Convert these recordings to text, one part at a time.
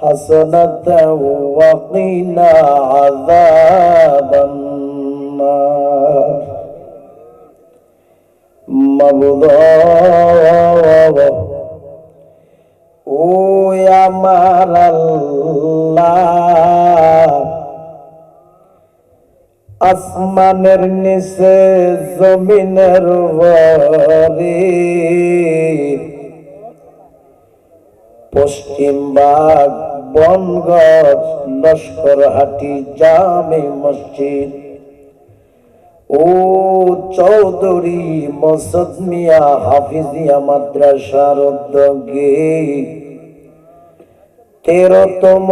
حسنة وقنا عذاب النار مبضى ও আমার আল্লাহ আসমানের নিচে জমিনের উপরে পশ্চিম বাগ বনগঞ্জ লস্করহাটি জামে মসজিদ। ও চৌধুরী মসদ মিয়া, হাফিজিয়া মাদ্রাসার উদ্যোগে তেরোতম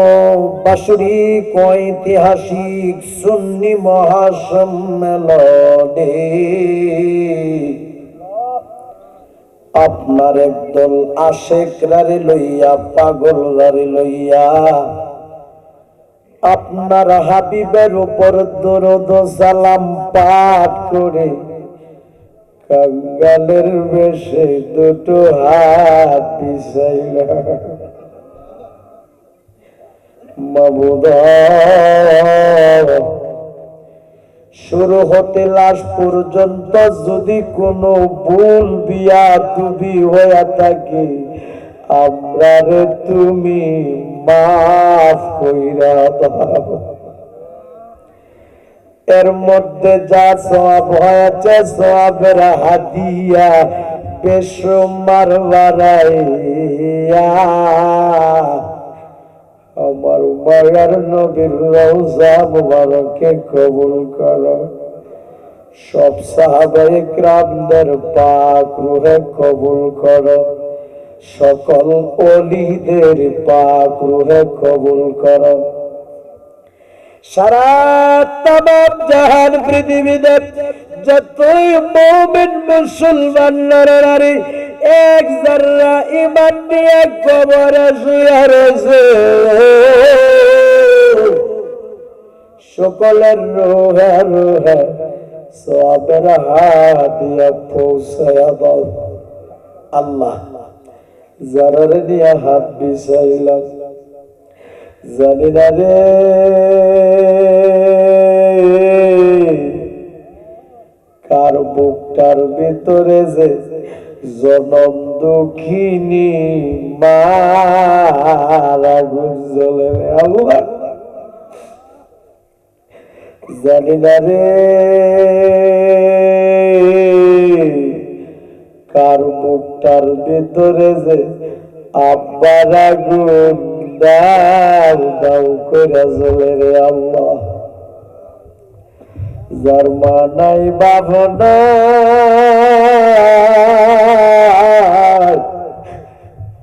বাসরিক ঐতিহাসিক সুন্নি মহাসম্মেলনে আপনার একদল আশেক রারে লইয়া, পাগল রারে লইয়া। আপনার হাবিবের উপর দরদ, সালাম পাঠ করে কাঙ্গালের বেশে দুটো হাত বিছাইল। মাবুদ শুরু হতে লাশ পর্যন্ত যদি কোনো ভুল বিয়া তুমি হয়ে থাকে, আমরা রে তুমি মাফ কইরা দাও। এর মধ্যে যা সব হয়েছে সবের হাদিয়া বেসমার বাড়াইয়া আমার মায়ার নবীর রওজা মুবারকে কবুল করো। সব সাহাবায়ে ক্রামদের পাক রুহে কবুল করো। সকল অলিদের পাক রুহে কবুল করো। সারা তামাম জাহান পৃথিবীতে যতই মুমিন মুসলমান নরনারী এক জাররা ইমান নিয়ে কবরে শুয়ে সকলের রোহে সবের হাত দিয়ে পৌঁছায়া আল্লাহ যারার নিয়ে হাত বিছাইলাম জানি না রে। কার বুকটার ভিতরে যে জনম দুঃখিনী গুজলে আল্লাহ। জানি না রে, কার মুখটার ভিতরে যে আব্বার আগুন, দাও করে চলে রে, আল্লাহ। যার মা নাই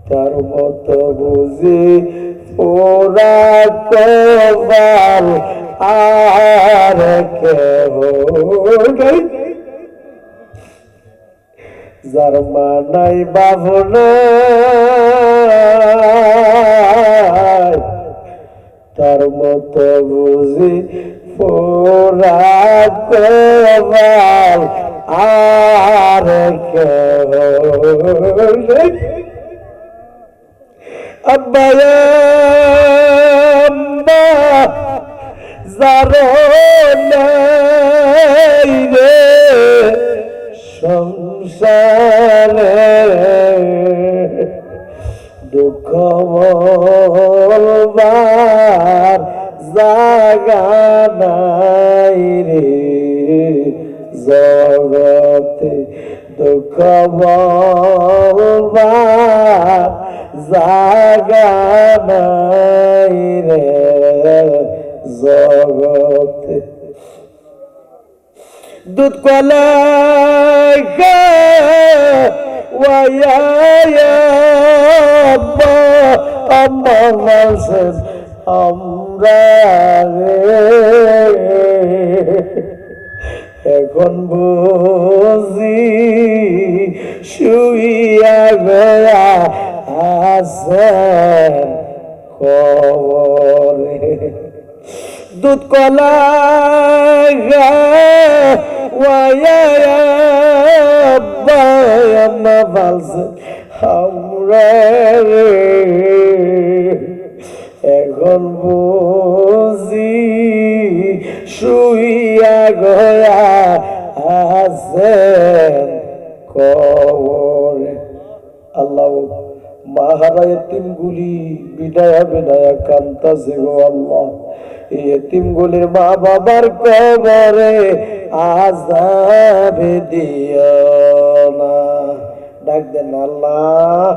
তার মতো বুঝি ওরা কবাল আর যার মা নাই বাবনা তার মতো বুঝি পোরা আর আব্বা আম্মা রে সংসারে। দুঃখ জাগা নাই রে। জগতে দুঃখ বলবার জাগা নাই রে জগতে দুধ কলাই ওয়া আম্মা বলছেন আমরা রে এখন বুঝি শুইয়া গয়া আছেন কবরে দুধ কলা বলছে আমরা এখন বুঝি গয়া আছেন কবরে। আল্লাহ মাহারা গো আল্লাহ। মা বাবার কবরে আজাবে দিও না। ডাক দেন আল্লাহ।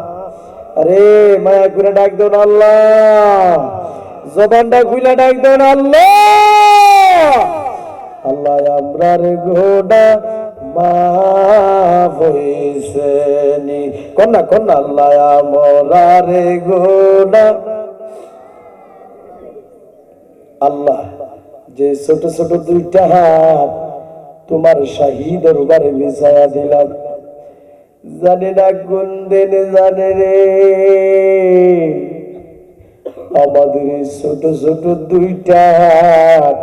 আরে মায়া করে ডাক দেন আল্লাহ। জবানটা খুলে ডাক দেন আল্লাহ। আল্লাহ, আমরা রে গোডা কন্যা কন্যা, আল্লাহ আমরা রে গোডা আল্লাহ, যে ছোট ছোট দুইটা হাত তোমার শাহিদ রুবারে মিশায়া দিলাম। জানে না কোন দিন জানে রে। আমাদের ছোট ছোট দুইটা হাত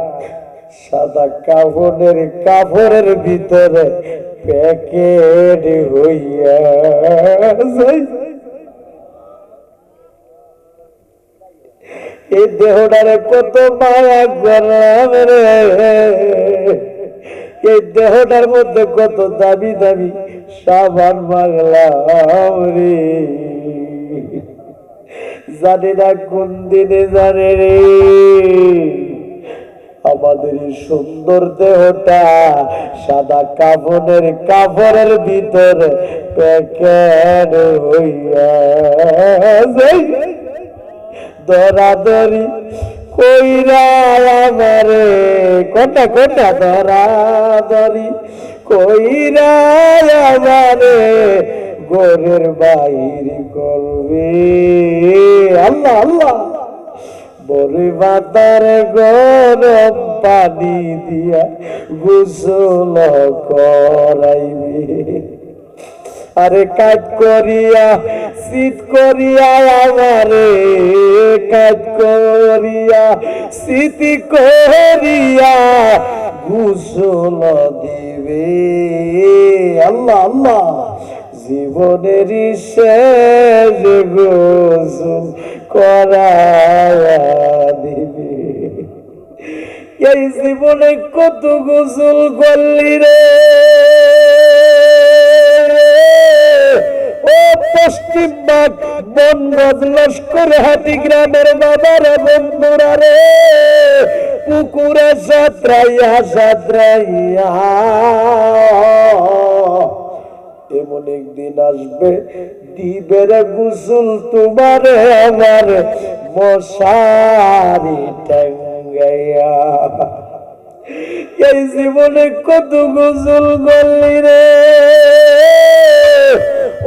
সাদা কাপড়ের কাপড়ের ভিতরে প্যাকেট হইয়া এই দেহটারে কত মায়া করলাম রে। এই দেহটার মধ্যে কত দাবি দাবি সাবান মাগলাম রে। জানি না কোন দিনে জানে রে। আমাদের সুন্দর দেহটা সাদা কাপড়ের কাপড়ের ভিতরে প্যাকেট হইয়া। দরাদরি কইরা আমারে কোনটা কোনটা দরাদরি কইরা আমারে গোরের বাইর করবে। আল্লাহ আল্লাহ। বরে বাতার গরম পানি দিয়া গোসল করাইবে। আরে কাজ করিয়া, শীত করিয়া, আমারে কাজ করিয়া স্মৃতি করিয়া ঘুষল দিবে। আল্লাহ আল্লাহ। জীবনের শেষ গোসল করায়া দিবে। এই জীবনে কত গোসল করলি রে? ও পশ্চিমবাগ বনগজ লস্কর হাতি গ্রামের বাবার, বন্ধুরা রে। পুকুরে সাঁতরাইয়া সাঁতরাইয়া। এমন একদিন আসবে দিবের গুসুল তোমার আমার মশারি টাঙ্গাইয়া এই জীবনে কত গোসল করলি রে।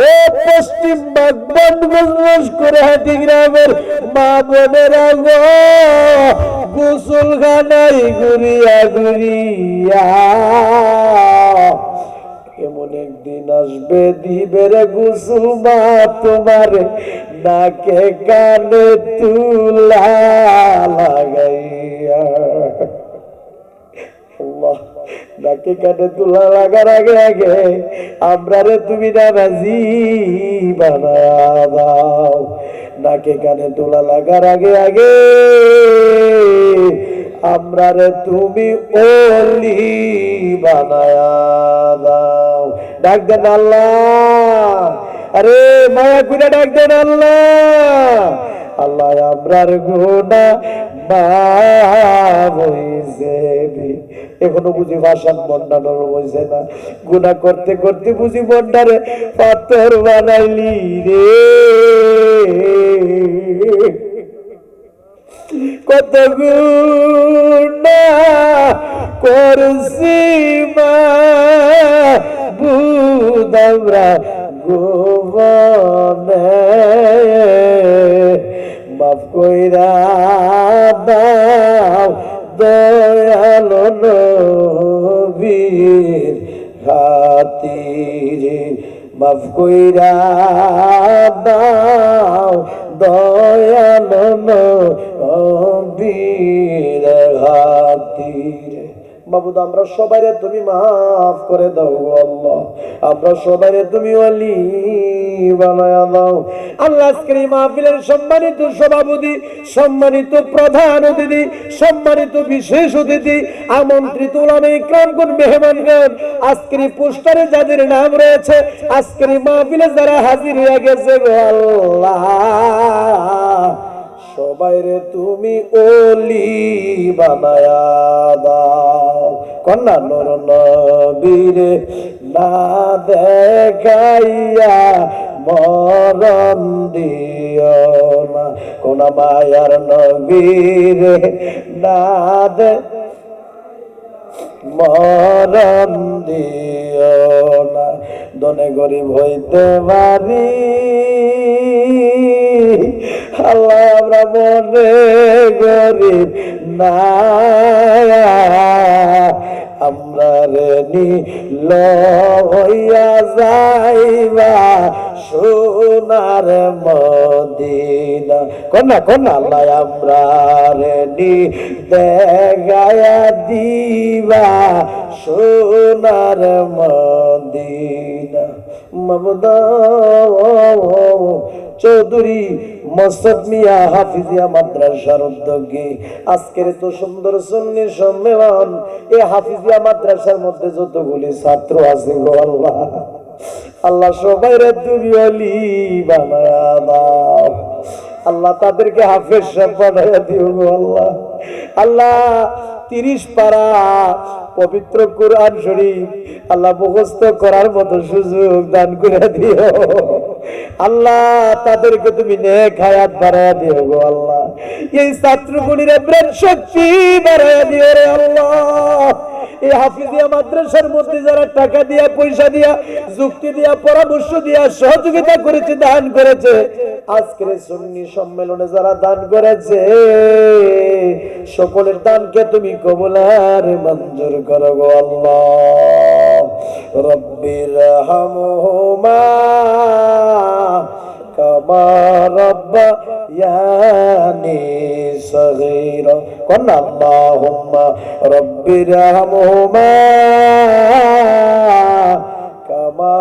ও পশ্চিম বাগবান করে হাতি গ্রামের মা গোসল খানাই ঘুরিয়া ঘুরিয়া। এমন একদিন আসবে দিবের গুসুল মা তোমার নাকে কানে তুলা লাগাইয়া। নাকে কানে তুলা লাগার আগে আগে আমরা রে তুমি নামাজি বানায়া দাও। নাকে কানে তুলা লাগার আগে আগে আমরা রে তুমি ওলি বানায়া দাও ডাক দেন আল্লাহ। আরে মায়া করে ডাক দেন আল্লাহ। আল্লাহ আমরার রে। এখনও বুঝি ভাষণ বন্ডানোর হয়েছে না। গুণা করতে করতে বুঝি বন্ডারে পাথর বানাইলি রে। কত গুণা করছি মা বুদামরা গোবনে মাফ কইরা দাও দয়াল নবীর খাতিরে মাফ কইরা দাও দয়াল নবীর খাতিরে বাবুদ আমরা সবাই তুমি মাফ করে দাও আল্লাহ। আমরা সবাই তুমি অলি বানায়া দাও। আল্লাহ মাহফিলের সম্মানিত সভাপতি, সম্মানিত প্রধান অতিথি, সম্মানিত বিশেষ অতিথি, আমন্ত্রিত উলামে ইকরামগণ, মেহমানগণ, আজকের পোস্টারে যাদের নাম রয়েছে, আজকের মাহফিলে যারা হাজির হয়ে গেছে আল্লাহ। সবাই রে তুমি ওলি বানায়া দাও। কন্যা নর নবীরে না দেখাইয়া মরণ দিও না। কোন মায়ার নবীরে না দে মরণ দিও না। দনে গরিব হইতে পারি। আল্লাহ আমরা মনে গরিব না আমরা রে নীল হইয়া যাইবা, সোনার মদিনা। কন্যা কন্যা, আল্লাহ আমরা রে নি দেখায়া দিবা, সোনার মদিনা। মমদা চৌধুরী মসদ মিয়া হাফিজিয়া মাদ্রাসার উদ্যোগে আজকের তো সুন্দর সুন্নি সম্মেলন এই হাফিজিয়া মাদ্রাসার মধ্যে যতগুলি ছাত্র আছে গো আল্লাহ আল্লাহ সবাই রে তুমি অলি বানায়া দাও। আল্লাহ তাদেরকে হাফেজ সাহেব বানায়া দিও গো আল্লাহ। আল্লাহ তিরিশ পারা পবিত্র কোরআন শরীফ আল্লাহ মুখস্থ করার মতো সুযোগ দান করে দিও। আল্লাহ, তাদেরকে তুমি নেক হায়াত আল্লাহ। এই ছাত্রগুলির ব্রেন শক্তি বাড়াইয়া দিও রে আল্লাহ। এই হাফিজিয়া মাদ্রাসার মধ্যে যারা টাকা দিয়া, পয়সা দিয়া, যুক্তি দিয়া, পরামর্শ দিয়া, সহযোগিতা করেছে, দান করেছে, আজকের সুন্নি সম্মেলনে যারা দান করেছে, সকলের দানকে তুমি কবুলার মঞ্জুর করো গো আল্লাহ। رب ارحمهما كما ربياني صغيرا قلنا اللهم رب ارحمهما كما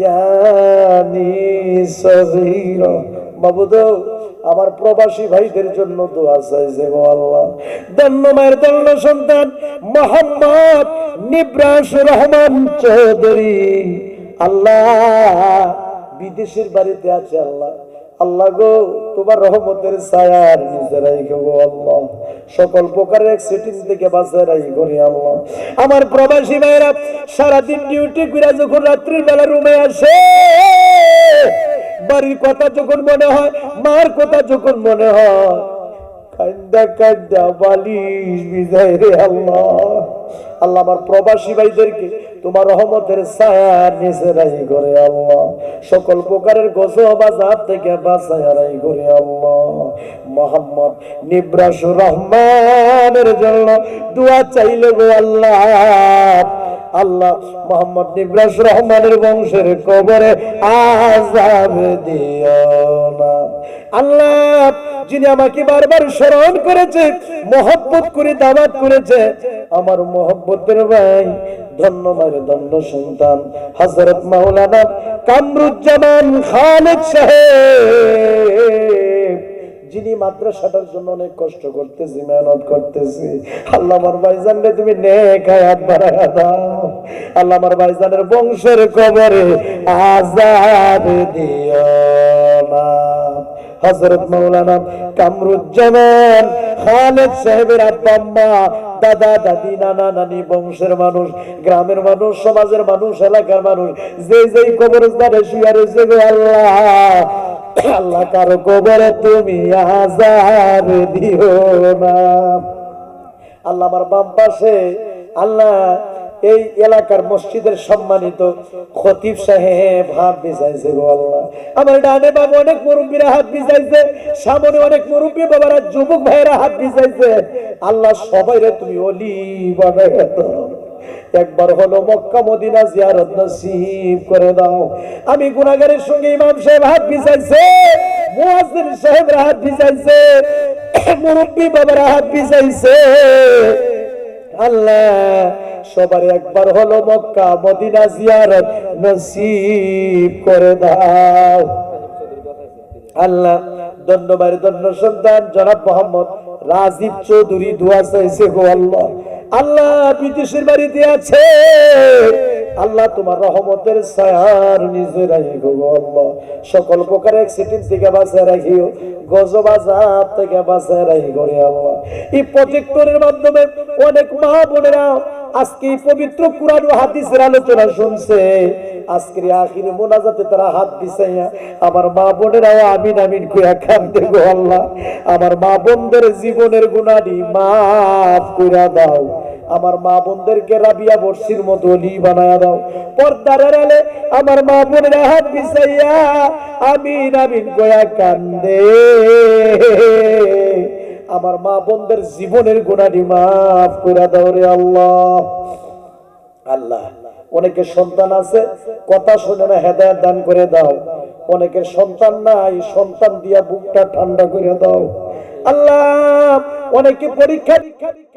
ربياني صغيرا مبدو আমার প্রবাসী ভাইদের জন্য দোয়া চাইছে গো আল্লাহ। দন্ন মায়ের দন্ন সন্তান, মোহাম্মদ নিব্রাস রহমান চৌধুরী। আল্লাহ, বিদেশের বাড়িতে আছে আল্লাহ। আল্লাহ গো, তোমার রহমতের ছায়ার নিচে রাখো গো আল্লাহ। সকল প্রকারের অ্যাক্সিডেন্ট থেকে বাঁচায় রাখি করি আল্লাহ। আমার প্রবাসী ভাইরা সারাদিন ডিউটি করে যখন রাত্রির বেলা রুমে আসে বাড়ির কথা যখন মনে হয়, মার কথা যখন মনে হয়, কান্দা কান্দা বালিশ রে আল্লাহ। আল্লাহ আমার প্রবাসী ভাইদেরকে তোমার রহমতের নিচে করে আল্লাহ। সকল প্রকারের গজব থেকে করে আল্লাহ। মোহাম্মদ নিব্রাসুর রহমানের জন্য দোয়া চাইলে গো আল্লাহ আল্লাহ মোহাম্মদ নিব্রাস রহমানের বংশের কবরে আজাব দিও না। আল্লাহ, যিনি আমাকে বারবার স্মরণ করেছে, মহব্বত করে দাবাত করেছে, আমার মহব্বতের ভাই ধন্য মায়ের ধন্য সন্তান হজরত মাওলানা কামরুজ্জামান খালেদ সাহেব। যিনি মাদ্রাসাটার জন্য অনেক কষ্ট করতেছি, মেহনত করতেছি। আল্লাহ আমার ভাইজানরে তুমি নেক আল্লাহ আমার ভাইজানের বংশের কবরে আজাদ দিও না হজরত মৌলানা কামরুজ্জামান খালেদ সাহেবের আব্বা আম্মা দাদা, দাদি, নানা, নানি, বংশের মানুষ, গ্রামের মানুষ, সমাজের মানুষ, এলাকার মানুষ যে যেই কবরস্থানে শুয়ে রয়েছে গো আল্লাহ আল্লাহ কারও কবরে তুমি আজার দিও না। আল্লাহ আমার বাম পাশে, আল্লাহ এই এলাকার মসজিদের সম্মানিত খতিব সাহেব হাত বিছাইছে গো আল্লাহ। আমার ডানে বাবা অনেক মুরব্বীরা হাত বিছাইছে, সামনে অনেক মুরব্বী বাবারা, যুবক ভাইরা হাত বিছাইছে। আল্লাহ সবাইরে তুমি অলি বানাইয়া দাও একবার হলো মক্কা মদিনা জিয়ারত নসিব করে দাও। আমি গুনাহগারের সঙ্গে ইমাম সাহেব হাত বিছাইছে, মুয়াজ্জিন সাহেব হাত বিছাইছে, মুরব্বী বাবারা হাত বিছাইছে। আল্লাহ, সবার একবার হলো মক্কা, মদিনা জিয়ারত নসিব করে দাও। আল্লাহ, ধন্যবাদ, ধন্য সন্তান, জনাব মোহাম্মদ রাজীব চৌধুরী, দোয়া চাইছে গো আল্লাহ। আল্লাহ, বিদেশের বাড়িতে আছে। আল্লাহ তোমার রহমতের ছায়ার নিজে রাখিও আল্লাহ। সকল প্রকার অ্যাক্সিডেন্ট থেকে বাঁচায় রাখিও গজব আজাব থেকে বাঁচায় রাখি করে আল্লাহ। এই প্রজেক্টরের মাধ্যমে অনেক মা বোনেরা আজকে এই পবিত্র কুরআন ও হাদিসের আলোচনা শুনছে। আজকের আখির মোনাজাতে তারা হাত দিছাইয়া আমার মা বোনেরাও আমিন আমিন কইয়া কান্দে গো আল্লাহ। আমার মা বোনদের জীবনের গুনাহটি মাফ কইরা দাও। আমার মা বোনদেরকে রাবিয়া বর্ষির মতো অলি বানায়া দাও। পর্দার আড়ালে আমার মা বোনেরা হাত বিছাইয়া আমিন আমিন কইয়া কান্দে। আমার মা বোনদের জীবনের গুনাহটি মাফ কইরা দাও রে আল্লাহ। আল্লাহ, অনেকের সন্তান আছে, কথা শুনে না হেদায়ত দান করে দাও। অনেকের সন্তান নাই, সন্তান দিয়া বুকটা ঠান্ডা করে দাও। আল্লাহ, অনেকে পরীক্ষা